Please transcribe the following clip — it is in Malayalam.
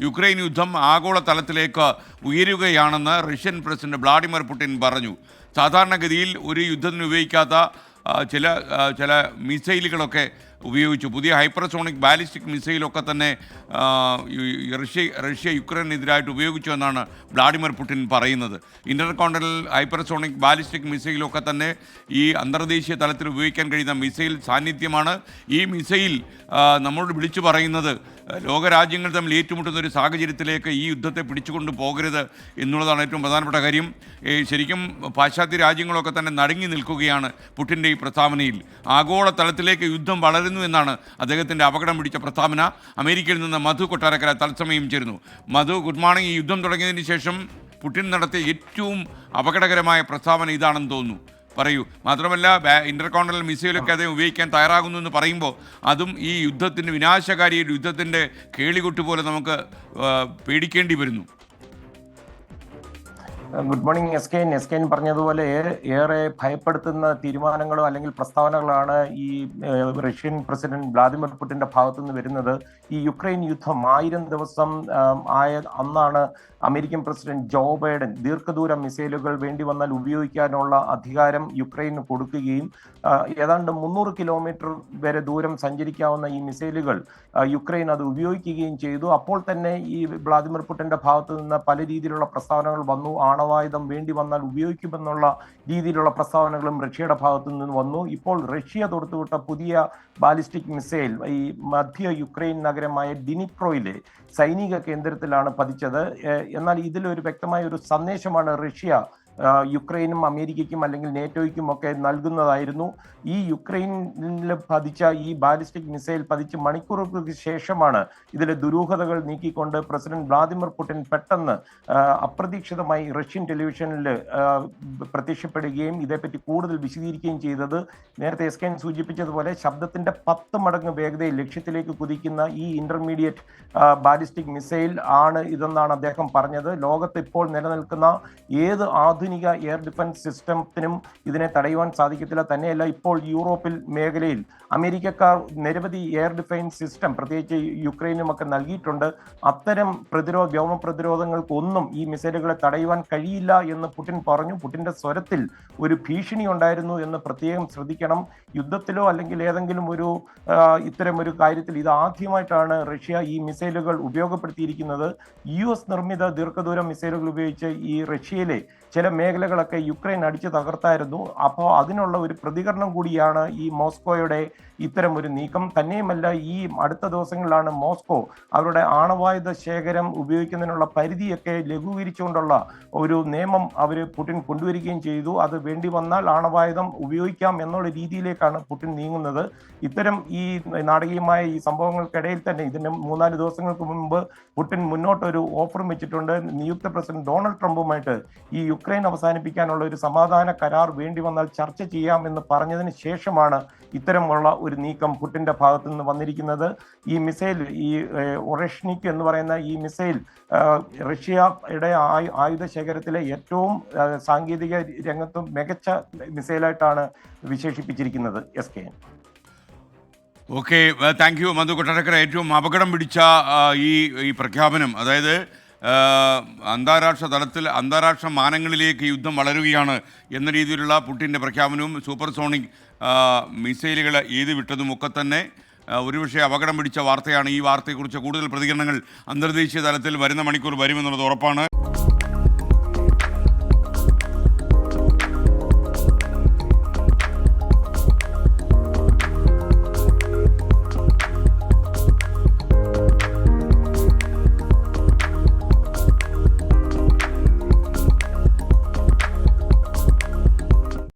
യുക്രൈൻ യുദ്ധം ആഗോള തലത്തിലേക്ക് ഉയരുകയാണെന്ന് റഷ്യൻ പ്രസിഡന്റ് വ്ളാഡിമിർ പുടിൻ പറഞ്ഞു. സാധാരണഗതിയിൽ ഒരു യുദ്ധത്തിന് ഉപയോഗിക്കാത്ത ചില ചില മിസൈലുകളൊക്കെ ഉപയോഗിച്ചു. പുതിയ ഹൈപ്പർസോണിക് ബാലിസ്റ്റിക് മിസൈലൊക്കെ തന്നെ റഷ്യ റഷ്യ യുക്രൈനെതിരായിട്ട് ഉപയോഗിച്ചു എന്നാണ് വ്ളാഡിമിർ പുടിൻ പറയുന്നത്. ഇന്റർകോണ്ടിനൽ ഹൈപ്പർസോണിക് ബാലിസ്റ്റിക് മിസൈലൊക്കെ തന്നെ ഈ അന്തർദേശീയ തലത്തിൽ ഉപയോഗിക്കാൻ കഴിയുന്ന മിസൈൽ സാന്നിധ്യമാണ്. ഈ മിസൈൽ നമ്മളോട് വിളിച്ചു പറയുന്നത് ലോകരാജ്യങ്ങൾ തമ്മിൽ ഏറ്റുമുട്ടുന്ന ഒരു സാഹചര്യത്തിലേക്ക് ഈ യുദ്ധത്തെ പിടിച്ചുകൊണ്ട് പോകരുത് എന്നുള്ളതാണ് ഏറ്റവും പ്രധാനപ്പെട്ട കാര്യം. ശരിക്കും പാശ്ചാത്യ രാജ്യങ്ങളൊക്കെ തന്നെ നടുങ്ങി നിൽക്കുകയാണ് പുടിന്റെ ഈ പ്രസ്താവനയിൽ. ആഗോള തലത്തിലേക്ക് യുദ്ധം വളരുന്നു എന്നാണ് അദ്ദേഹത്തിന്റെ അപകടം പിടിച്ച പ്രസ്താവന. അമേരിക്കയിൽ നിന്ന് മധു കൊട്ടാരക്കര തത്സമയം ചേരുന്നു. മധു ഗുഡ് മോർണിംഗ് ഈ യുദ്ധം തുടങ്ങിയതിന് ശേഷം പുടിൻ നടത്തിയ ഏറ്റവും അപകടകരമായ പ്രസ്താവന ഇതാണെന്ന് തോന്നുന്നു. പറയൂ. മാത്രമല്ല ഇന്റർകോണ്ടൽ മിസൈലൊക്കെ അദ്ദേഹം ഉപയോഗിക്കാൻ തയ്യാറാകുന്നു എന്ന് പറയുമ്പോൾ അതും ഈ യുദ്ധത്തിന്റെ വിനാശകാരി യുദ്ധത്തിന്റെ കേളികൊട്ട് പോലെ നമുക്ക് പേടിക്കേണ്ടി വരുന്നു. Good morning S K S K പറഞ്ഞതുപോലെ ഏറെ- ഭയപ്പെടുത്തുന്ന തീരുമാനങ്ങളോ അല്ലെങ്കിൽ പ്രസ്താവനകളാണ് ഈ റഷ്യൻ പ്രസിഡന്റ് വ്ളാദിമിർ പുടിന്റെ ഭാഗത്തു നിന്ന് വരുന്നത്. ഈ യുക്രൈൻ യുദ്ധം ആയിരം ദിവസം ആയ അന്നാണ് അമേരിക്കൻ പ്രസിഡന്റ് ജോ ബൈഡൻ ദീർഘദൂര മിസൈലുകൾ വേണ്ടി വന്നാൽ ഉപയോഗിക്കാനുള്ള അധികാരം യുക്രൈന് കൊടുക്കുകയും ഏതാണ്ട് മുന്നൂറ് കിലോമീറ്റർ വരെ ദൂരം സഞ്ചരിക്കാവുന്ന ഈ മിസൈലുകൾ യുക്രൈൻ അത് ഉപയോഗിക്കുകയും ചെയ്തു. അപ്പോൾ തന്നെ ഈ വ്ളാദിമിർ പുടിന്റെ ഭാഗത്തു നിന്ന് പല രീതിയിലുള്ള പ്രസ്താവനകൾ വന്നു. ആണവായുധം വേണ്ടി വന്നാൽ ഉപയോഗിക്കുമെന്നുള്ള രീതിയിലുള്ള പ്രസ്താവനകളും റഷ്യയുടെ ഭാഗത്തു നിന്ന് വന്നു. ഇപ്പോൾ റഷ്യ തൊടുത്തുവിട്ട പുതിയ ബാലിസ്റ്റിക് മിസൈൽ ഈ മധ്യ യുക്രൈൻ നഗരമായ ഡിനിപ്രോയിലെ സൈനിക കേന്ദ്രത്തിലാണ് പതിച്ചത്. എന്നാൽ ഇതിലൊരു വ്യക്തമായ ഒരു സന്ദേശമാണ് റഷ്യ യുക്രൈനും അമേരിക്കയ്ക്കും അല്ലെങ്കിൽ നേറ്റോയ്ക്കും ഒക്കെ നൽകുന്നതായിരുന്നു. ഈ യുക്രൈനിൽ പതിച്ച ഈ ബാലിസ്റ്റിക് മിസൈൽ പതിച്ച് മണിക്കൂറുകൾക്ക് ശേഷമാണ് ഇതിലെ ദുരൂഹതകൾ നീക്കിക്കൊണ്ട് പ്രസിഡന്റ് വ്ളാദിമിർ പുടിൻ പെട്ടെന്ന് അപ്രതീക്ഷിതമായി റഷ്യൻ ടെലിവിഷനിൽ പ്രത്യക്ഷപ്പെടുകയും ഇതേപ്പറ്റി കൂടുതൽ വിശദീകരിക്കുകയും ചെയ്തത്. നേരത്തെ എസ് കെ സൂചിപ്പിച്ചതുപോലെ ശബ്ദത്തിന്റെ പത്ത് മടങ്ങ് വേഗതയിൽ ലക്ഷ്യത്തിലേക്ക് കുതിക്കുന്ന ഈ ഇന്റർമീഡിയറ്റ് ബാലിസ്റ്റിക് മിസൈൽ ആണ് ഇതെന്നാണ് അദ്ദേഹം പറഞ്ഞത്. ലോകത്ത് ഇപ്പോൾ നിലനിൽക്കുന്ന ഏത് ആധുനിക എയർ ഡിഫൻസ് സിസ്റ്റത്തിനും ഇതിനെ തടയുവാൻ സാധിക്കത്തില്ല. തന്നെയല്ല ഇപ്പോൾ യൂറോപ്പിൽ മേഖലയിൽ അമേരിക്കക്കാർ നിരവധി എയർ ഡിഫൻസ് സിസ്റ്റം പ്രത്യേകിച്ച് യുക്രൈനും ഒക്കെ നൽകിയിട്ടുണ്ട്. അത്തരം പ്രതിരോധ വ്യോമ പ്രതിരോധങ്ങൾക്കൊന്നും ഈ മിസൈലുകളെ തടയുവാൻ കഴിയില്ല എന്ന് പുടിൻ പറഞ്ഞു. പുടിന്റെ സ്വരത്തിൽ ഒരു ഭീഷണി ഉണ്ടായിരുന്നു എന്ന് പ്രത്യേകം ശ്രദ്ധിക്കണം. യുദ്ധത്തിലോ അല്ലെങ്കിൽ ഏതെങ്കിലും ഒരു ഇത്തരം ഒരു കാര്യത്തിൽ ഇത് ആദ്യമായിട്ടാണ് റഷ്യ ഈ മിസൈലുകൾ ഉപയോഗപ്പെടുത്തിയിരിക്കുന്നത്. യു എസ് നിർമ്മിത ദീർഘദൂര മിസൈലുകൾ ഉപയോഗിച്ച് ഈ റഷ്യയിലെ ചില മേഖലകളൊക്കെ യുക്രൈൻ അടിച്ചു തകർത്തായിരുന്നു. അപ്പോൾ അതിനുള്ള ഒരു പ്രതികരണം കൂടിയാണ് ഈ മോസ്കോയുടെ ഇത്തരം ഒരു നീക്കം. തന്നെയുമല്ല ഈ അടുത്ത ദിവസങ്ങളിലാണ് മോസ്കോ അവരുടെ ആണവായുധ ശേഖരം ഉപയോഗിക്കുന്നതിനുള്ള പരിധിയൊക്കെ ലഘൂകരിച്ചുകൊണ്ടുള്ള ഒരു നിയമം അവർ പുടിൻ കൊണ്ടുവരികയും ചെയ്തു. അത് വേണ്ടി വന്നാൽ ആണവായുധം ഉപയോഗിക്കാം എന്നുള്ള രീതിയിലേക്കാണ് പുടിൻ നീങ്ങുന്നത്. ഇത്തരം ഈ നാടകീയമായ ഈ സംഭവങ്ങൾക്കിടയിൽ തന്നെ ഇതിന് മൂന്നാൽ ദിവസങ്ങൾക്ക് മുമ്പ് പുടിൻ മുന്നോട്ടൊരു ഓഫറും വെച്ചിട്ടുണ്ട്. നിയുക്ത പ്രസിഡന്റ് ഡൊണാൾഡ് ട്രംപുമായിട്ട് ഈ യുക്രൈൻ അവസാനിപ്പിക്കാനുള്ള ഒരു സമാധാന കരാർ വേണ്ടി വന്നാൽ ചർച്ച ചെയ്യാമെന്ന് പറഞ്ഞതിന് ശേഷമാണ് ഇത്തരമുള്ള ഒരു നീക്കം പുടിന്റെ ഭാഗത്തു നിന്ന് വന്നിരിക്കുന്നത്. ഈ മിസൈൽ ഈ ഒറഷ്നിക് എന്ന് പറയുന്ന ഈ മിസൈൽ റഷ്യയുടെ ആയു- ആയുധ ശേഖരത്തിലെ ഏറ്റവും സാങ്കേതിക രംഗത്തും മികച്ച മിസൈലായിട്ടാണ് വിശേഷിപ്പിച്ചിരിക്കുന്നത്. S K okay thank you Madhu Kottarakkara. ഏറ്റവും അപകടം പിടിച്ച ഈ ഈ പ്രഖ്യാപനം അതായത് അന്താരാഷ്ട്ര തലത്തിൽ അന്താരാഷ്ട്ര മാനങ്ങളിലേക്ക് യുദ്ധം വളരുകയാണ് എന്ന രീതിയിലുള്ള പുട്ടിന്റെ പ്രഖ്യാപനവും സൂപ്പർസോണിക് മിസൈലുകൾ ഏത് വിട്ടതും ഒക്കെ തന്നെ ഒരുപക്ഷെ അപകടം പിടിച്ച വാർത്തയാണ് ഈ വാർത്തയെക്കുറിച്ച് കൂടുതൽ പ്രതികരണങ്ങൾ അന്തർദേശീയ തലത്തിൽ വരുന്ന മണിക്കൂർ വരുമെന്നുള്ളത് ഉറപ്പാണ്.